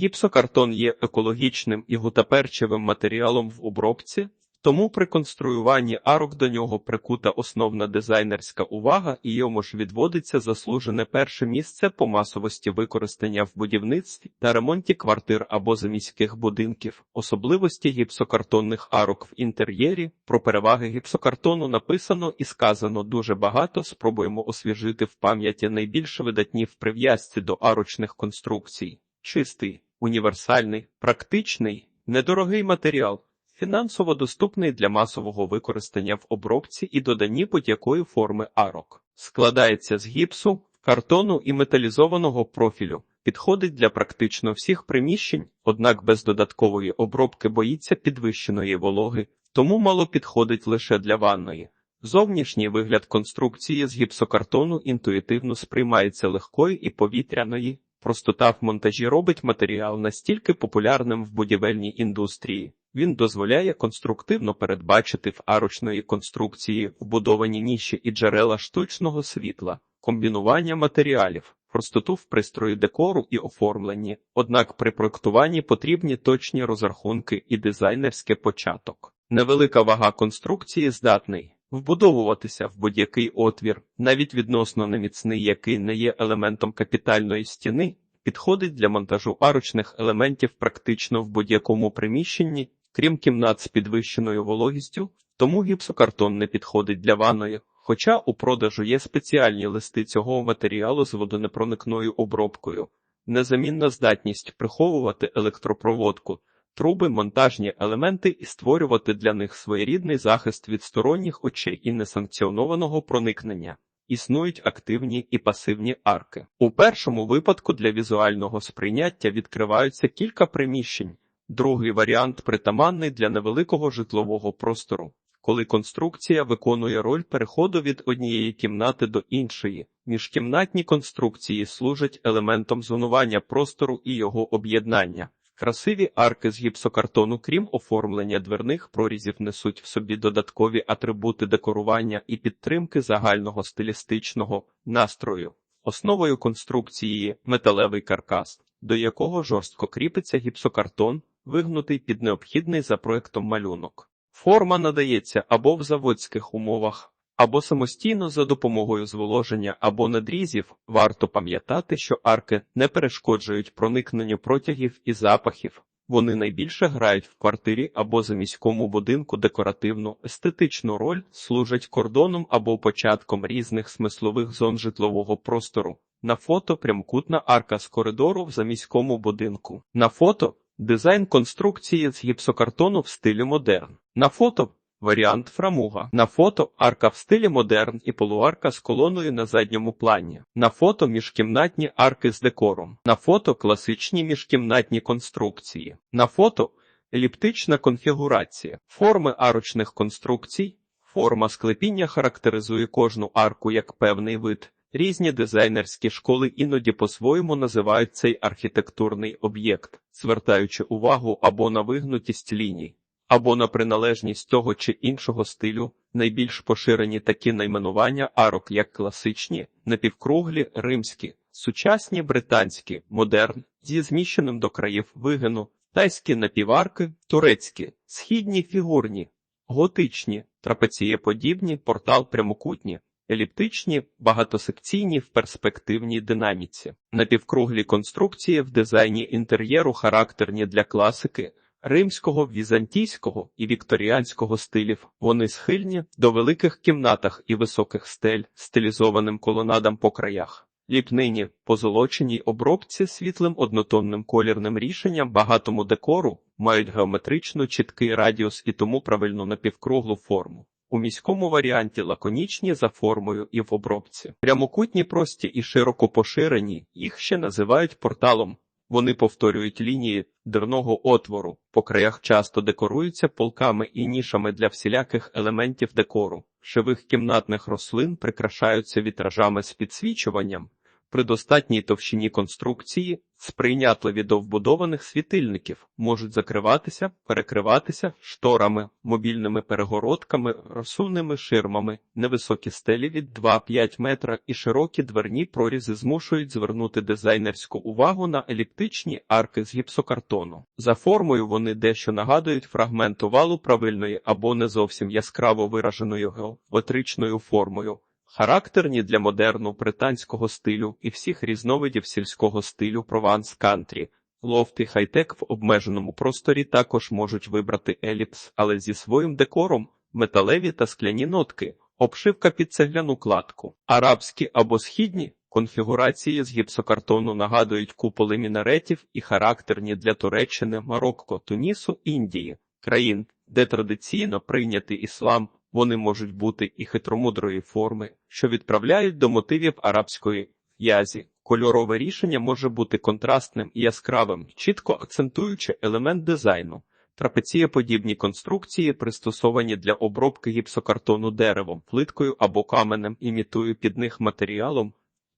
Гіпсокартон є екологічним і гутаперчевим матеріалом в обробці, тому при конструюванні арок до нього прикута основна дизайнерська увага і йому ж відводиться заслужене перше місце по масовості використання в будівництві та ремонті квартир або заміських будинків. Особливості гіпсокартонних арок в інтер'єрі. Про переваги гіпсокартону написано і сказано дуже багато. Спробуємо освіжити в пам'яті найбільш видатні в прив'язці до арочних конструкцій. Чистий, універсальний, практичний, недорогий матеріал. Фінансово доступний для масового використання в обробці і доданні будь-якої форми арок. Складається з гіпсу, картону і металізованого профілю. Підходить для практично всіх приміщень, однак без додаткової обробки боїться підвищеної вологи, тому мало підходить лише для ванної. Зовнішній вигляд конструкції з гіпсокартону інтуїтивно сприймається легкою і повітряної. Простота в монтажі робить матеріал настільки популярним в будівельній індустрії. Він дозволяє конструктивно передбачити в арочної конструкції вбудовані ніші і джерела штучного світла, комбінування матеріалів, простоту в пристрої декору і оформленні. Однак при проектуванні потрібні точні розрахунки і дизайнерський початок. Невелика вага конструкції здатний вбудовуватися в будь-який отвір, навіть відносно неміцний, який не є елементом капітальної стіни. Підходить для монтажу арочних елементів практично в будь-якому приміщенні, крім кімнат з підвищеною вологістю, тому гіпсокартон не підходить для ванної, хоча у продажу є спеціальні листи цього матеріалу з водонепроникною обробкою, незамінна здатність приховувати електропроводку, труби, монтажні елементи і створювати для них своєрідний захист від сторонніх очей і несанкціонованого проникнення. Існують активні і пасивні арки. У першому випадку для візуального сприйняття відкриваються кілька приміщень. Другий варіант притаманний для невеликого житлового простору, коли конструкція виконує роль переходу від однієї кімнати до іншої. Міжкімнатні конструкції служать елементом зонування простору і його об'єднання. Красиві арки з гіпсокартону, крім оформлення дверних прорізів, несуть в собі додаткові атрибути декорування і підтримки загального стилістичного настрою. Основою конструкції металевий каркас, до якого жорстко кріпиться гіпсокартон, вигнутий під необхідний за проектом малюнок. Форма надається або в заводських умовах, або самостійно за допомогою зволоження або надрізів. Варто пам'ятати, що арки не перешкоджують проникненню протягів і запахів. Вони найбільше грають в квартирі або за міському будинку декоративну естетичну роль, служать кордоном або початком різних смислових зон житлового простору. На фото прямкутна арка з коридору в заміському будинку. На фото дизайн конструкції з гіпсокартону в стилі модерн. На фото варіант фрамуга. На фото арка в стилі модерн і полуарка з колоною на задньому плані. На фото міжкімнатні арки з декором. На фото класичні міжкімнатні конструкції. На фото еліптична конфігурація. Форми арочних конструкцій. Форма склепіння характеризує кожну арку як певний вид. Різні дизайнерські школи іноді по-своєму називають цей архітектурний об'єкт, звертаючи увагу або на вигнутість ліній, або на приналежність того чи іншого стилю. Найбільш поширені такі найменування арок, як класичні, напівкруглі, римські, сучасні британські, модерн, зі зміщеним до країв вигину, тайські напіварки, турецькі, східні фігурні, готичні, трапецієподібні, портал прямокутні. Еліптичні, багатосекційні в перспективній динаміці, напівкруглі конструкції в дизайні інтер'єру характерні для класики, римського, візантійського і вікторіанського стилів. Вони схильні до великих кімнатах і високих стель, стилізованим колонадам по краях. Ліпнині, позолоченій обробці світлим однотонним колірним рішенням багатому декору мають геометрично чіткий радіус і тому правильну напівкруглу форму. У міському варіанті лаконічні за формою і в обробці. Прямокутні прості і широко поширені, їх ще називають порталом. Вони повторюють лінії дерного отвору, по краях часто декоруються полками і нішами для всіляких елементів декору. Живих кімнатних рослин прикрашаються вітражами з підсвічуванням. При достатній товщині конструкції сприйнятливі до вбудованих світильників можуть закриватися, перекриватися шторами, мобільними перегородками, розсувними ширмами, невисокі стелі від 2-5 метра і широкі дверні прорізи змушують звернути дизайнерську увагу на еліптичні арки з гіпсокартону. За формою вони дещо нагадують фрагмент овалу правильної або не зовсім яскраво вираженою геометричною формою. Характерні для модерну британського стилю і всіх різновидів сільського стилю прованс кантрі. Лофти хай-тек в обмеженому просторі також можуть вибрати еліпс, але зі своїм декором, металеві та скляні нотки, обшивка під цегляну кладку. Арабські або східні конфігурації з гіпсокартону нагадують куполи мінаретів і характерні для Туреччини, Марокко, Тунісу, Індії, країн, де традиційно прийнятий іслам. Вони можуть бути і хитромудрої форми, що відправляють до мотивів арабської язі. Кольорове рішення може бути контрастним і яскравим, чітко акцентуючи елемент дизайну. Трапецієподібні конструкції пристосовані для обробки гіпсокартону деревом, плиткою або каменем, імітую під них матеріалом.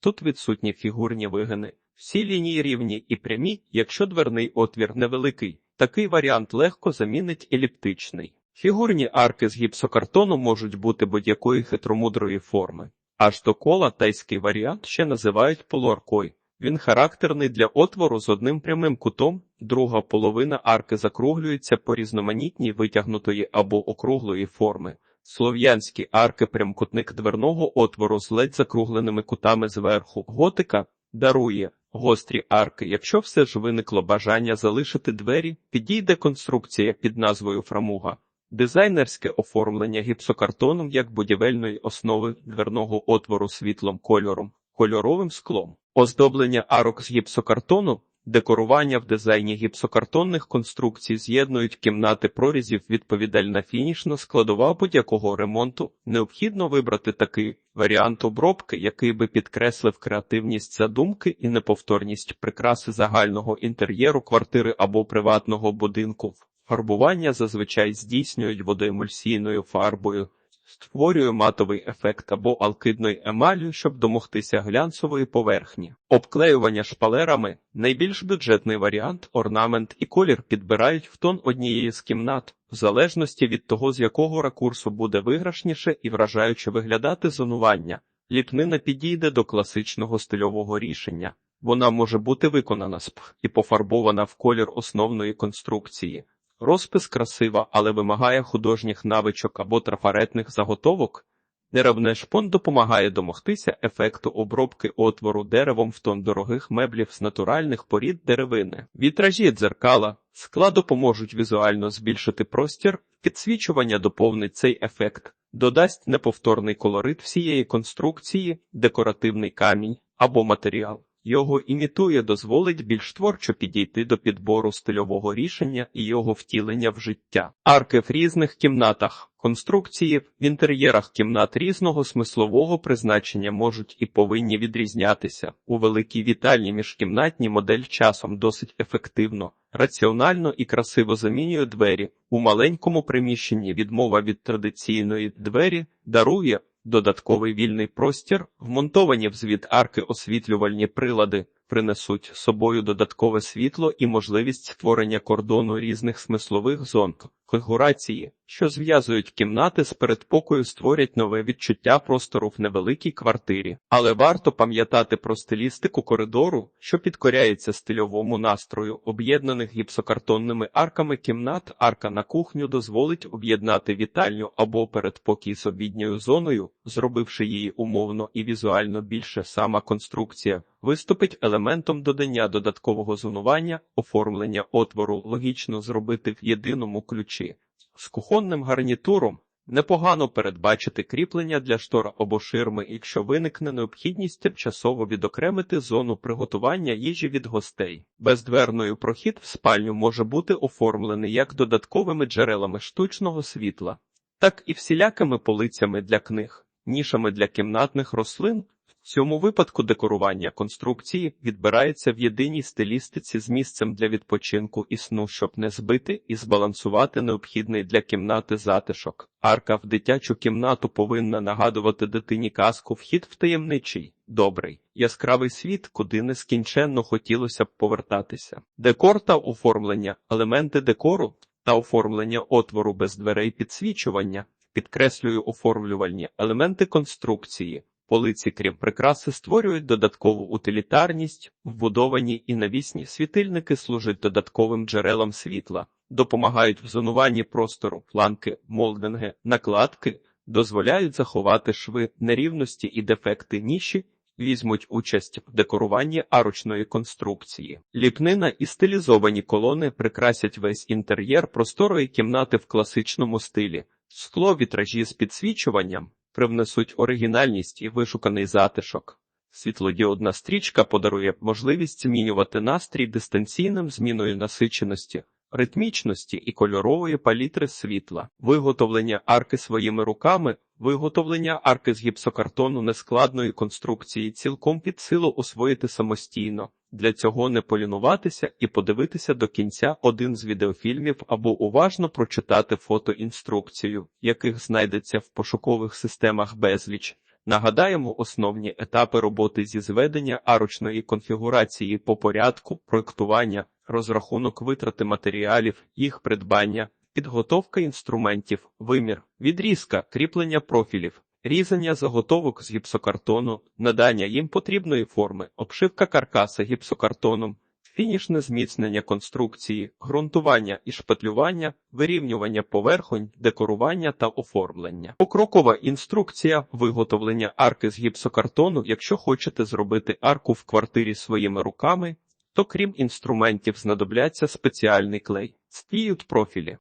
Тут відсутні фігурні вигини. Всі лінії рівні і прямі, якщо дверний отвір невеликий. Такий варіант легко замінить еліптичний. Фігурні арки з гіпсокартону можуть бути будь-якої хитромудрої форми. Аж до кола тайський варіант ще називають полуаркою. Він характерний для отвору з одним прямим кутом, друга половина арки закруглюється по різноманітній витягнутої або округлої форми. Слов'янські арки прямкутник дверного отвору з ледь закругленими кутами зверху. Готика дарує гострі арки. Якщо все ж виникло бажання залишити двері, підійде конструкція під назвою фрамуга. Дизайнерське оформлення гіпсокартоном як будівельної основи дверного отвору світлом кольором, кольоровим склом, оздоблення арок з гіпсокартону, декорування в дизайні гіпсокартонних конструкцій з'єднують кімнати прорізів відповідальна фінішна складова будь-якого ремонту. Необхідно вибрати такий варіант обробки, який би підкреслив креативність задумки і неповторність прикраси загального інтер'єру квартири або приватного будинку. Фарбування зазвичай здійснюють водоемульсійною фарбою, створює матовий ефект або алкидною емаллю, щоб домогтися глянцевої поверхні. Обклеювання шпалерами найбільш бюджетний варіант, орнамент і колір підбирають в тон однієї з кімнат, в залежності від того, з якого ракурсу буде виграшніше і вражаюче виглядати зонування. Ліпнина підійде до класичного стильового рішення. Вона може бути виконана з пх і пофарбована в колір основної конструкції. Розпис красива, але вимагає художніх навичок або трафаретних заготовок. Деревне шпон допомагає домогтися ефекту обробки отвору деревом в тон дорогих меблів з натуральних порід деревини. Вітражі дзеркала, скла допоможуть візуально збільшити простір, підсвічування доповнить цей ефект, додасть неповторний колорит всієї конструкції, декоративний камінь або матеріал. Його імітує дозволить більш творчо підійти до підбору стильового рішення і його втілення в життя. Арки в різних кімнатах, конструкції в інтер'єрах кімнат різного смислового призначення можуть і повинні відрізнятися. У великій вітальні міжкімнатній модель часом досить ефективно, раціонально і красиво замінює двері. У маленькому приміщенні відмова від традиційної двері дарує Додатковий вільний простір, вмонтовані в звід арки освітлювальні прилади принесуть з собою додаткове світло і можливість створення кордону різних смислових зон. Конфігурації, що зв'язують кімнати з передпокою, створять нове відчуття простору в невеликій квартирі, але варто пам'ятати про стилістику коридору, що підкоряється стильовому настрою, об'єднаних гіпсокартонними арками кімнат. Арка на кухню дозволить об'єднати вітальню або передпокій з обідньою зоною, зробивши її умовно і візуально більше сама конструкція. Виступить елементом додання додаткового зонування, оформлення отвору логічно зробити в єдиному ключі. З кухонним гарнітуром непогано передбачити кріплення для штора або ширми, якщо виникне необхідність тимчасово відокремити зону приготування їжі від гостей. Бездверною прохід в спальню може бути оформлений як додатковими джерелами штучного світла, так і всілякими полицями для книг, нішами для кімнатних рослин. В цьому випадку декорування конструкції відбирається в єдиній стилістиці з місцем для відпочинку і сну, щоб не збити і збалансувати необхідний для кімнати затишок. Арка в дитячу кімнату повинна нагадувати дитині казку вхід в таємничий добрий, яскравий світ, куди нескінченно хотілося б повертатися. Декор та оформлення, елементи декору та оформлення отвору без дверей підсвічування, підкреслюю оформлювальні елементи конструкції. Полиці, крім прикраси, створюють додаткову утилітарність, вбудовані і навісні світильники служать додатковим джерелом світла, допомагають в зонуванні простору, планки, молдинги, накладки, дозволяють заховати шви, нерівності і дефекти ніші, візьмуть участь в декоруванні арочної конструкції. Ліпнина і стилізовані колони прикрасять весь інтер'єр просторої кімнати в класичному стилі. Скло вітражі з підсвічуванням привнесуть оригінальність і вишуканий затишок. Світлодіодна стрічка подарує можливість змінювати настрій дистанційним зміною насиченості, ритмічності і кольорової палітри світла, виготовлення арки своїми руками, виготовлення арки з гіпсокартону нескладної конструкції цілком під силу освоїти самостійно. Для цього не полінуватися і подивитися до кінця один з відеофільмів або уважно прочитати фотоінструкцію, яких знайдеться в пошукових системах безліч. Нагадаємо основні етапи роботи зі зведення арочної конфігурації по порядку, проектування, розрахунок витрати матеріалів, їх придбання, підготовка інструментів, вимір, відрізка, кріплення профілів, різання заготовок з гіпсокартону, надання їм потрібної форми, обшивка каркаса гіпсокартоном, фінішне зміцнення конструкції, ґрунтування і шпатлювання, вирівнювання поверхонь, декорування та оформлення. Покрокова інструкція виготовлення арки з гіпсокартону, якщо хочете зробити арку в квартирі своїми руками, то крім інструментів знадобляться спеціальний клей. Стіють профілі.